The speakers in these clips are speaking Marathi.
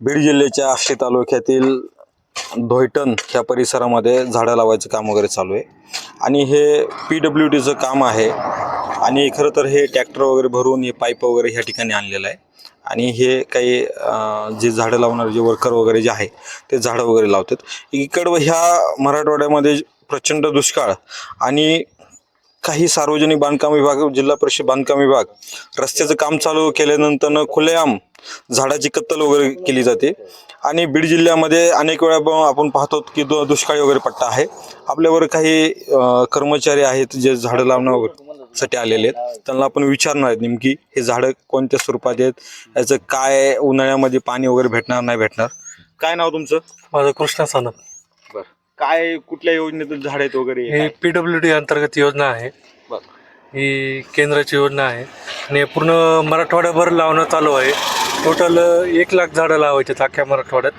बीड जिल्ह्याच्या आष्टी तालुक्यातील धोयटन ह्या परिसरामध्ये झाडं लावायचं काम वगैरे चालू आहे. आणि हे पी डब्ल्यू डीचं काम आहे. आणि खरं तर हे ट्रॅक्टर वगैरे भरून हे पाईप वगैरे ह्या ठिकाणी आणलेलं आहे. आणि हे काही जे झाडं लावणारे जे वर्कर वगैरे जे आहे ते झाडं वगैरे लावतात. इकडं ह्या मराठवाड्यामध्ये प्रचंड दुष्काळ आणि काही सार्वजनिक बांधकाम विभाग जिल्हा परिषद बांधकाम विभाग रस्त्याचं काम चालू केल्यानंतर खुलेआम झाडाची कत्तल वगैरे केली जाते. आणि बीड जिल्ह्यामध्ये अनेक वेळा आपण पाहतो की दु दुष्काळी वगैरे पट्टा आहे. आपल्यावर काही कर्मचारी आहेत जे झाडं लावणं वगैरे साठी आलेले आहेत. त्यांना आपण विचारणार आहेत नेमकी हे झाडं कोणत्या स्वरूपात आहेत? याचं काय उन्हाळ्यामध्ये पाणी वगैरे भेटणार नाही भेटणार? काय नाव तुमचं? माझं कृष्णा सानप. काय कुठल्या योजनेतून झाड आहेत वगैरे? ही पी डब्ल्यू डी अंतर्गत योजना आहे. बरं. ही केंद्राची योजना आहे. आणि हे पूर्ण मराठवाड्याभर लावणं चालू आहे. टोटल एक लाख झाडं लावायचे अख्ख्या मराठवाड्यात.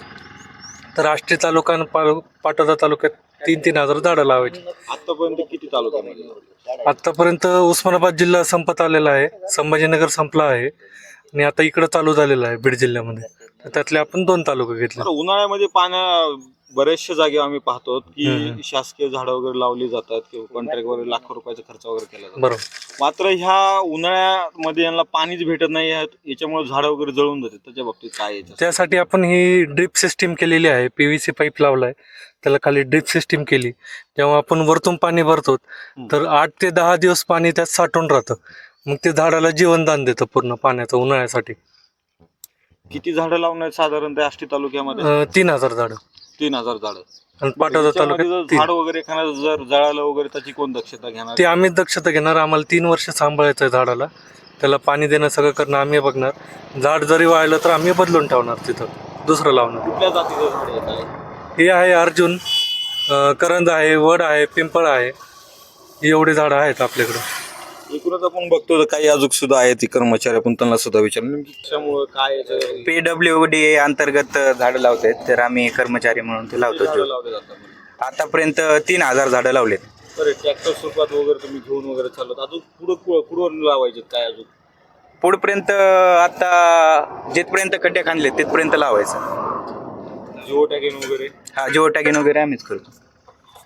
तर आष्टी तालुका आणि पा- पाटोदा तालुक्यात तीन तीन हजार झाडं लावायची आतापर्यंत किती तालुक्यामध्ये आत्तापर्यंत उस्मानाबाद जिल्हा संपत आलेला आहे. संभाजीनगर संपला आहे. आणि आता इकडं चालू झालेलं आहे बीड जिल्ह्यामध्ये. तर त्यातले आपण दोन तालुके घेतले. उन्हाळ्यामध्ये पाण्या बऱ्याचशा जागे आम्ही पाहतो की. शासकीय झाडं वगैरे लावली जातात किंवा कॉन्ट्रॅक्ट वगैरे लाखो रुपयाचा खर्च वगैरे केला जातो. बरोबर. मात्र ह्या उन्हाळ्यामध्ये यांना पाणीच भेटत नाही याच्यामुळे झाडं वगैरे जळून जातात. त्याच्या बाबतीत काय? त्यासाठी आपण ही ड्रिप सिस्टीम केलेली आहे. पी व्ही सी पाईप लावलाय. त्याला खाली ड्रिप सिस्टीम केली. जेव्हा आपण वरतून पाणी भरतो तर आठ ते दहा दिवस पाणी त्यात साठून राहतं. मग ते झाडाला जीवनदान देतं पूर्ण पाण्याचं उन्हाळ्यासाठी. किती झाडं लावणार साधारणतः आष्टी तालुक्यामध्ये? अं, तीन हजार झाडं. तीन हजार झाडं. आणि पाटोदा याच्यामध्ये तालुक्यात जर तीन. झाड वगैरे एखादं जर जळालं वगैरे त्याची कोण दक्षता घेणार? ते आम्ही दक्षता घेणार. आम्हाला तीन वर्ष सांभाळायचं आहे झाडाला. त्याला पाणी देणं सगळं करणं आम्ही बघणार. झाड जरी वाळलं तर आम्ही बदलून ठेवणार तिथं. दुसरं लावणार. कुठल्या जातीचं झाड आहे? हे आहे अर्जुन. अं, करंज आहे वड आहे पिंपळ आहे. एवढी झाडं आहेत आपल्याकडं. एकूणच आपण बघतो तर काही अजून सुद्धा आहेत ती कर्मचारी आपण त्यांना सुद्धा विचारलं नेमकी कशामुळं काय याचं- पी डब्ल्यू डी अंतर्गत झाडं लावत आहेत तर आम्ही कर्मचारी म्हणून ते लावतो झाडं लावले जातात आतापर्यंत तीन हजार झाडं लावलेत. बरं ट्रॅक्टर स्वरूपात वगैरे तुम्ही घेऊन वगैरे चालत अजून पुढं कुठं लावायचे काय अजून? पुढपर्यंत आता जिथपर्यंत खड्डे खांदले तिथपर्यंत लावायचं. जिओ टॅगिंग वगैरे? हा जिओ टॅगिन वगैरे आम्हीच करतो.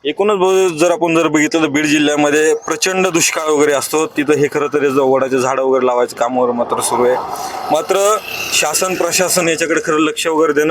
एकूणच जर आपण जर बघितलं तर बीड जिल्ह्यामध्ये प्रचंड दुष्काळ वगैरे असतो. तिथं हे खरं तर वडाचे झाडं वगैरे लावायचं काम वगैरे मात्र सुरू आहे. मात्र शासन प्रशासन याच्याकडे खरं लक्ष वगैरे देणं